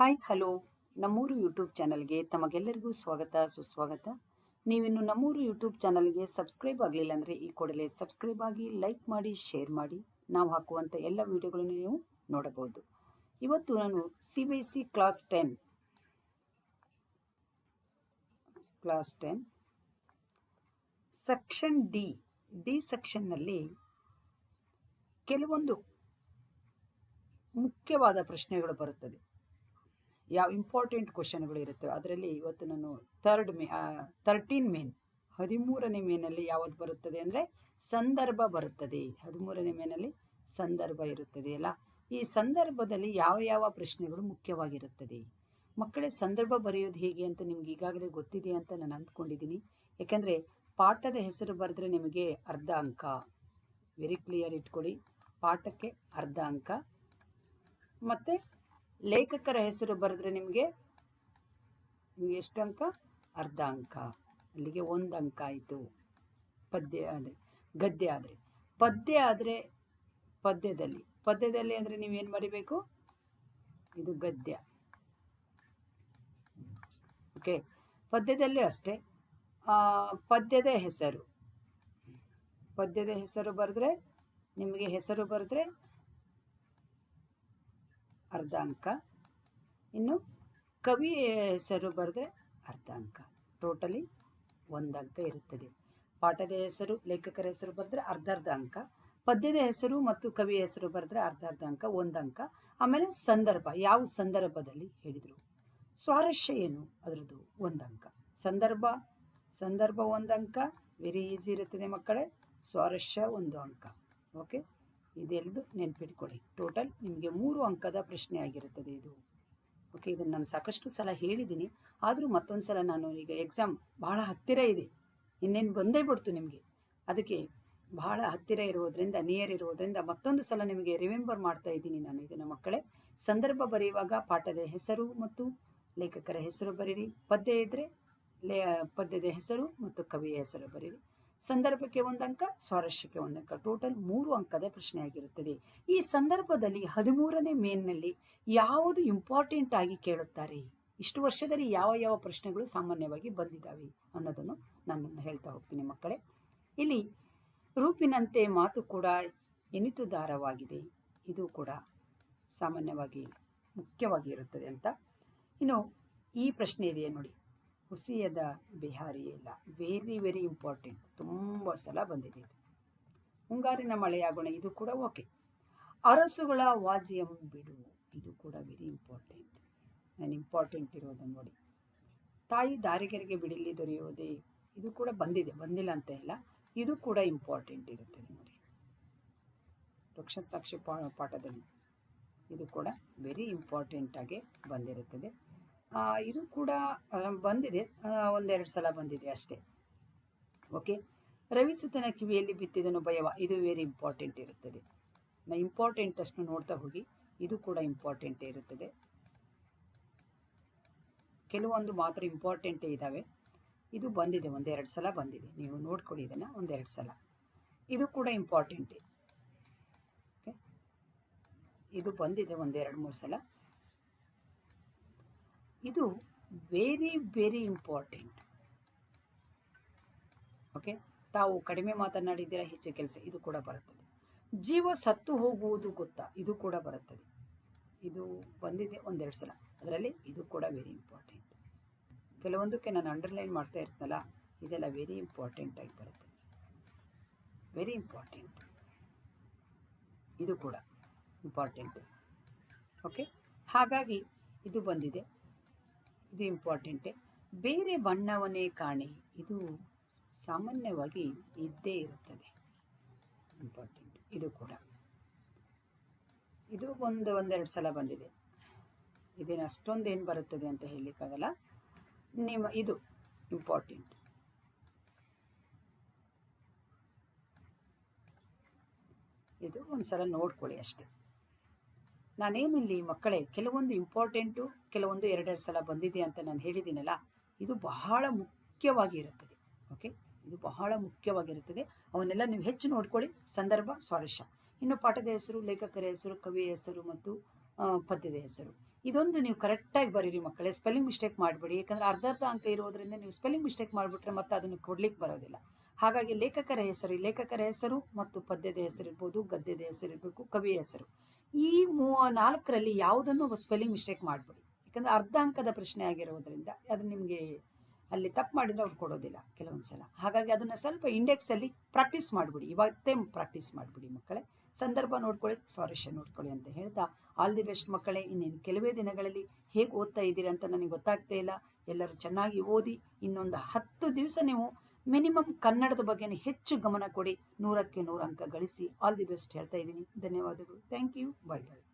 Hi, hello. ನಮ್ಮೂರು YouTube ಚಾನಲ್ಗೆ ತಮಗೆಲ್ಲರಿಗೂ ಸ್ವಾಗತ, ಸುಸ್ವಾಗತ. ನೀವಿನ್ನು ನಮ್ಮೂರು ಯೂಟ್ಯೂಬ್ ಚಾನಲ್ಗೆ ಸಬ್ಸ್ಕ್ರೈಬ್ ಆಗಲಿಲ್ಲ ಅಂದರೆ ಈ ಕೂಡಲೇ ಸಬ್ಸ್ಕ್ರೈಬ್ ಆಗಿ, ಲೈಕ್ ಮಾಡಿ, ಶೇರ್ ಮಾಡಿ. ನಾವು ಹಾಕುವಂಥ ಎಲ್ಲ ವಿಡಿಯೋಗಳನ್ನು ನೀವು ನೋಡಬಹುದು. ಇವತ್ತು ನಾನು C B C class ten class ten, section D D ಸೆಕ್ಷನ್ನಲ್ಲಿ ಕೆಲವೊಂದು ಮುಖ್ಯವಾದ ಪ್ರಶ್ನೆಗಳು ಬರುತ್ತದೆ. ಯಾವ ಇಂಪಾರ್ಟೆಂಟ್ ಕ್ವಶನ್ಗಳು ಇರುತ್ತವೆ ಅದರಲ್ಲಿ ಇವತ್ತು ನಾನು ಥರ್ಡ್ ಮೇ ತರ್ಟೀನ್ ಮೇನ್ ಹದಿಮೂರನೇ ಮೇನಲ್ಲಿ ಯಾವುದು ಬರುತ್ತದೆ ಅಂದರೆ ಸಂದರ್ಭ ಬರುತ್ತದೆ. ಹದಿಮೂರನೇ ಮೇನಲ್ಲಿ ಸಂದರ್ಭ ಇರುತ್ತದೆ ಅಲ್ಲ. ಈ ಸಂದರ್ಭದಲ್ಲಿ ಯಾವ ಯಾವ ಪ್ರಶ್ನೆಗಳು ಮುಖ್ಯವಾಗಿರುತ್ತದೆ? ಮಕ್ಕಳೇ, ಸಂದರ್ಭ ಬರೆಯೋದು ಹೇಗೆ ಅಂತ ನಿಮ್ಗೆ ಈಗಾಗಲೇ ಗೊತ್ತಿದೆ ಅಂತ ನಾನು ಅಂದ್ಕೊಂಡಿದ್ದೀನಿ. ಯಾಕೆಂದರೆ ಪಾಠದ ಹೆಸರು ಬರೆದ್ರೆ ನಿಮಗೆ ಅರ್ಧ ಅಂಕ. ವೆರಿ ಕ್ಲಿಯರ್ ಇಟ್ಕೊಳ್ಳಿ. ಪಾಠಕ್ಕೆ ಅರ್ಧ ಅಂಕ. ಮತ್ತು ಲೇಖಕರ ಹೆಸರು ಬರೆದ್ರೆ ನಿಮಗೆ ನಿಮಗೆ ಎಷ್ಟು ಅಂಕ ಅರ್ಧ ಅಂಕ. ಅಲ್ಲಿಗೆ ಒಂದು ಅಂಕ ಆಯಿತು. ಪದ್ಯ ಅಂದರೆ ಗದ್ಯ ಆದರೆ. ಪದ್ಯ ಆದರೆ ಪದ್ಯದಲ್ಲಿ. ಪದ್ಯದಲ್ಲಿ ಅಂದರೆ ನೀವೇನು ಬರಿಬೇಕು? ಇದು ಗದ್ಯ. ಓಕೆ ಪದ್ಯದಲ್ಲೂ ಅಷ್ಟೇ. ಪದ್ಯದ ಹೆಸರು. ಪದ್ಯದ ಹೆಸರು ಬರೆದ್ರೆ, ನಿಮಗೆ ಹೆಸರು ಬರೆದ್ರೆ ಅರ್ಧ ಅಂಕ ಇನ್ನು ಕವಿ ಹೆಸರು ಬರೆದ್ರೆ ಅರ್ಧ ಅಂಕ ಟೋಟಲಿ ಒಂದು ಅಂಕ ಇರುತ್ತದೆ. ಪಾಠದ ಹೆಸರು, ಲೇಖಕರ ಹೆಸರು ಬರೆದ್ರೆ ಅರ್ಧ ಅರ್ಧ ಅಂಕ ಪದ್ಯದ ಹೆಸರು ಮತ್ತು ಕವಿಯ ಹೆಸರು ಬರೆದ್ರೆ ಅರ್ಧ ಅರ್ಧ ಅಂಕ ಒಂದು ಅಂಕ. ಆಮೇಲೆ ಸಂದರ್ಭ, ಯಾವ ಸಂದರ್ಭದಲ್ಲಿ ಹೇಳಿದರು? ಸ್ವಾರಸ್ಯ ಏನು? ಅದರದ್ದು ಒಂದು ಅಂಕ. ಸಂದರ್ಭ ಸಂದರ್ಭ ಒಂದು ಅಂಕ. ವೆರಿ ಈಸಿ ಇರುತ್ತದೆ ಮಕ್ಕಳೇ. ಸ್ವಾರಸ್ಯ ಒಂದು ಅಂಕ. ಓಕೆ ಇದೆರಡು ನೆನ್ಪಿಟ್ಕೊಳ್ಳಿ. ಟೋಟಲ್ ನಿಮಗೆ ಮೂರು ಅಂಕದ ಪ್ರಶ್ನೆ ಆಗಿರುತ್ತದೆ ಇದು. ಓಕೆ ಇದನ್ನು ನಾನು ಸಾಕಷ್ಟು ಸಲ ಹೇಳಿದ್ದೀನಿ. ಆದರೂ ಮತ್ತೊಂದು ಸಲ ನಾನು ಈಗ ಎಕ್ಸಾಮ್ ಬಹಳ ಹತ್ತಿರ ಇದೆ. ಇನ್ನೇನು ಬಂದೇ ಬಿಡ್ತು ನಿಮಗೆ. ಅದಕ್ಕೆ ಬಹಳ ಹತ್ತಿರ ಇರೋದ್ರಿಂದ ನಿಯರ್ ಇರೋದ್ರಿಂದ ಮತ್ತೊಂದು ಸಲ ನಿಮಗೆ ರಿಮೆಂಬರ್ ಮಾಡ್ತಾ ಇದ್ದೀನಿ ನಾನು ಇದನ್ನು ಮಕ್ಕಳೇ. ಸಂದರ್ಭ ಬರೆಯುವಾಗ ಪಾಠದ ಹೆಸರು ಮತ್ತು ಲೇಖಕರ ಹೆಸರು ಬರೀರಿ. ಪದ್ಯ ಇದ್ದರೆ ಲೇ, ಪದ್ಯದ ಹೆಸರು ಮತ್ತು ಕವಿಯ ಹೆಸರು ಬರೀರಿ. ಸಂದರ್ಭಕ್ಕೆ ಒಂದು ಅಂಕ, ಸ್ವಾರಸ್ಯಕ್ಕೆ ಒಂದು ಟೋಟಲ್ ಮೂರು ಅಂಕದ ಪ್ರಶ್ನೆಯಾಗಿರುತ್ತದೆ. ಈ ಸಂದರ್ಭದಲ್ಲಿ ಹದಿಮೂರನೇ ಮೇನ್ನಲ್ಲಿ ಯಾವುದು ಇಂಪಾರ್ಟೆಂಟ್ ಆಗಿ ಕೇಳುತ್ತಾರೆ? ಇಷ್ಟು ವರ್ಷದಲ್ಲಿ ಯಾವ ಯಾವ ಪ್ರಶ್ನೆಗಳು ಸಾಮಾನ್ಯವಾಗಿ ಬಂದಿದ್ದಾವೆ ಅನ್ನೋದನ್ನು ನಾನು ಹೇಳ್ತಾ ಹೋಗ್ತೀನಿ ಮಕ್ಕಳೇ. ಇಲ್ಲಿ ರೂಪಿನಂತೆ ಮಾತು ಕೂಡ ಎನಿತು ದಾರವಾಗಿದೆ. ಇದು ಕೂಡ ಸಾಮಾನ್ಯವಾಗಿ ಮುಖ್ಯವಾಗಿ ಇರುತ್ತದೆ ಅಂತ. ಇನ್ನು ಈ ಪ್ರಶ್ನೆ ಇದೆಯಾ ನೋಡಿ. ಹುಸಿಯದ ಬಿಹಾರಿ ಇಲ್ಲ. ವೆರಿ ವೆರಿ ಇಂಪಾರ್ಟೆಂಟ್ ತುಂಬ ಸಲ ಬಂದಿದೆ ಇದು. ಮುಂಗಾರಿನ ಮಳೆಯಾಗೋಣ, ಇದು ಕೂಡ ಓಕೆ ಅರಸುಗಳ ವಾಜಿಯಂ ಬಿಡು, ಇದು ಕೂಡ ವೆರಿ ಇಂಪಾರ್ಟೆಂಟ್ ನಾನು ಇಂಪಾರ್ಟೆಂಟ್ ಇರೋದನ್ನು ನೋಡಿ. ತಾಯಿ ದಾರಿಗೆರೆಗೆ ಬಿಡಿಲಿ ದೊರೆಯೋದೇ ಇದು ಕೂಡ ಬಂದಿದೆ, ಬಂದಿಲ್ಲ ಅಂತ ಇಲ್ಲ. ಇದು ಕೂಡ ಇಂಪಾರ್ಟೆಂಟ್ ಇರುತ್ತೆ ನೋಡಿ. ವೃಕ್ಷ ಸಾಕ್ಷಿ ಪಾಠದಲ್ಲಿ. ಇದು ಕೂಡ ವೆರಿ ಇಂಪಾರ್ಟೆಂಟಾಗಿ ಬಂದಿರುತ್ತದೆ. ಇದು ಕೂಡ ಬಂದಿದೆ. ಒಂದೆರಡು ಸಲ ಬಂದಿದೆ ಅಷ್ಟೇ. ಓಕೆ ರವಿಸುತನ ಕಿವಿಯಲ್ಲಿ ಬಿತ್ತಿದನು ಭಯವ. ಇದು ವೆರಿ ಇಂಪಾರ್ಟೆಂಟ್ ಇರುತ್ತದೆ. ನಾ ಇಂಪಾರ್ಟೆಂಟ್ ಅಷ್ಟು ನೋಡ್ತಾ ಹೋಗಿ, ಇದು ಕೂಡ ಇಂಪಾರ್ಟೆಂಟ್ ಇರುತ್ತದೆ. ಕೆಲವೊಂದು ಮಾತ್ರ ಇಂಪಾರ್ಟೆಂಟೇ ಇದ್ದಾವೆ ಇದು ಬಂದಿದೆ, ಒಂದೆರಡು ಸಲ ಬಂದಿದೆ. ನೀವು ನೋಡ್ಕೊಳ್ಳಿ ಇದನ್ನು, ಒಂದೆರಡು ಸಲ. ಇದು ಕೂಡ ಇಂಪಾರ್ಟೆಂಟೇ ಓಕೆ ಇದು ಬಂದಿದೆ ಒಂದೆರಡು, ಮೂರು ಸಲ. ಇದು ವೆರಿ ವೆರಿ ಇಂಪಾರ್ಟೆಂಟ್ ಓಕೆ ತಾವು ಕಡಿಮೆ ಮಾತನಾಡಿದ್ದೀರಾ, ಹೆಚ್ಚು ಕೆಲಸ, ಇದು ಕೂಡ ಬರುತ್ತದೆ. ಜೀವ ಸತ್ತು ಹೋಗುವುದು ಗೊತ್ತಾ, ಇದು ಕೂಡ ಬರುತ್ತದೆ. ಇದು ಬಂದಿದೆ ಒಂದೆರಡು ಸಲ. ಅದರಲ್ಲಿ ಇದು ಕೂಡ ವೆರಿ ಇಂಪಾರ್ಟೆಂಟ್ ಕೆಲವೊಂದಕ್ಕೆ ನಾನು ಅಂಡರ್ಲೈನ್ ಮಾಡ್ತಾ ಇರ್ತಲ್ಲ ಇದೆಲ್ಲ ವೆರಿ ಇಂಪಾರ್ಟೆಂಟ್ ಆಗಿ ಬರುತ್ತೆ. ವೆರಿ ಇಂಪಾರ್ಟೆಂಟ್ ಇದು ಕೂಡ ಇಂಪಾರ್ಟೆಂಟ್ ಓಕೆ ಹಾಗಾಗಿ ಇದು ಬಂದಿದೆ. ಇದು ಇಂಪಾರ್ಟೆಂಟೇ ಬೇರೆ ಬಣ್ಣವನ್ನೇ ಕಾಣಿ. ಇದು ಸಾಮಾನ್ಯವಾಗಿ ಇದ್ದೇ ಇರುತ್ತದೆ. ಇಂಪಾರ್ಟೆಂಟ್ ಇದು ಕೂಡ. ಇದು ಒಂದು ಒಂದೆರಡು ಸಲ ಬಂದಿದೆ. ಇದೇನು ಅಷ್ಟೊಂದು ಏನು ಬರುತ್ತದೆ ಅಂತ ಹೇಳಲಿಕ್ಕಾಗಲ್ಲ. ನಿಮ್ಮ ಇದು ಇಂಪಾರ್ಟೆಂಟ್ ಇದು ಒಂದು ಸಲ ನೋಡ್ಕೊಳ್ಳಿ ಅಷ್ಟೇ. ನಾನೇನಿಲ್ಲಿ ಮಕ್ಕಳೇ, ಕೆಲವೊಂದು ಇಂಪಾರ್ಟೆಂಟು ಕೆಲವೊಂದು ಎರಡೆರಡು ಸಲ ಬಂದಿದೆ ಅಂತ ನಾನು ಹೇಳಿದ್ದೀನಲ್ಲ, ಇದು ಬಹಳ ಮುಖ್ಯವಾಗಿ ಇರುತ್ತದೆ ಓಕೆ ಇದು ಬಹಳ ಮುಖ್ಯವಾಗಿರುತ್ತದೆ. ಅವನ್ನೆಲ್ಲ ನೀವು ಹೆಚ್ಚು ನೋಡ್ಕೊಳ್ಳಿ. ಸಂದರ್ಭ, ಸ್ವಾರಸ್ಯ. ಇನ್ನು ಪಾಠದ ಹೆಸರು, ಲೇಖಕರ ಹೆಸರು, ಕವಿಯ ಹೆಸರು ಮತ್ತು ಪದ್ಯದ ಹೆಸರು. ಇದೊಂದು ನೀವು ಕರೆಕ್ಟಾಗಿ ಬರೀರಿ ಮಕ್ಕಳೇ. ಸ್ಪೆಲ್ಲಿಂಗ್ ಮಿಸ್ಟೇಕ್ ಮಾಡಬೇಡಿ. ಯಾಕಂದರೆ ಅರ್ಧ ಅರ್ಧ ಅಂಕ ಇರೋದ್ರಿಂದ ನೀವು ಸ್ಪೆಲ್ಲಿಂಗ್ ಮಿಸ್ಟೇಕ್ ಮಾಡಿಬಿಟ್ರೆ ಮತ್ತೆ ಅದನ್ನು ಕೊಡ್ಲಿಕ್ಕೆ ಬರೋದಿಲ್ಲ. ಹಾಗಾಗಿ ಲೇಖಕರ ಹೆಸರು ಲೇಖಕರ ಹೆಸರು ಮತ್ತು ಪದ್ಯದ ಹೆಸರಿರ್ಬೋದು, ಗದ್ಯದ ಹೆಸರಿರಬೇಕು, ಕವಿಯ ಹೆಸರು. ಈ ಮೂ ನಾಲ್ಕರಲ್ಲಿ ಯಾವುದನ್ನು ಸ್ಪೆಲ್ಲಿಂಗ್ ಮಿಸ್ಟೇಕ್ ಮಾಡಬೇಡಿ. ಯಾಕಂದರೆ ಅರ್ಧ ಅಂಕದ ಪ್ರಶ್ನೆ ಆಗಿರೋದ್ರಿಂದ ಅದು ನಿಮಗೆ ಅಲ್ಲಿ ತಪ್ಪು ಮಾಡಿದರೆ ಅವ್ರು ಕೊಡೋದಿಲ್ಲ ಕೆಲವೊಂದು ಸಲ. ಹಾಗಾಗಿ ಅದನ್ನು ಸ್ವಲ್ಪ ಇಂಡೆಕ್ಸಲ್ಲಿ ಪ್ರಾಕ್ಟೀಸ್ ಮಾಡಿಬಿಡಿ. ಇವತ್ತೇ ಪ್ರಾಕ್ಟೀಸ್ ಮಾಡಿಬಿಡಿ ಮಕ್ಕಳೇ. ಸಂದರ್ಭ ನೋಡ್ಕೊಳ್ಳಿ ಸ್ವಾರಸ್ಯ ನೋಡ್ಕೊಳ್ಳಿ ಅಂತ ಹೇಳ್ತಾ ಆಲ್ ದಿ ಬೆಸ್ಟ್ ಮಕ್ಕಳೇ. ಇನ್ನೇನು ಕೆಲವೇ ದಿನಗಳಲ್ಲಿ ಹೇಗೆ ಓದ್ತಾ ಇದ್ದೀರಿ ಅಂತ ನನಗೆ ಗೊತ್ತಾಗ್ತಾ ಇಲ್ಲ. ಎಲ್ಲರೂ ಚೆನ್ನಾಗಿ ಓದಿ ಇನ್ನೊಂದು ಹತ್ತು ದಿವಸ ನೀವು ಮಿನಿಮಮ್ ಕನ್ನಡದ ಬಗ್ಗೆ ಹೆಚ್ಚು ಗಮನ ಕೊಡಿ. ನೂರಕ್ಕೆ ನೂರು ಅಂಕ ಗಳಿಸಿ. ಆಲ್ ದಿ ಬೆಸ್ಟ್ ಹೇಳ್ತಾ ಇದ್ದೀನಿ. ಧನ್ಯವಾದಗಳು. Thank you. Bye bye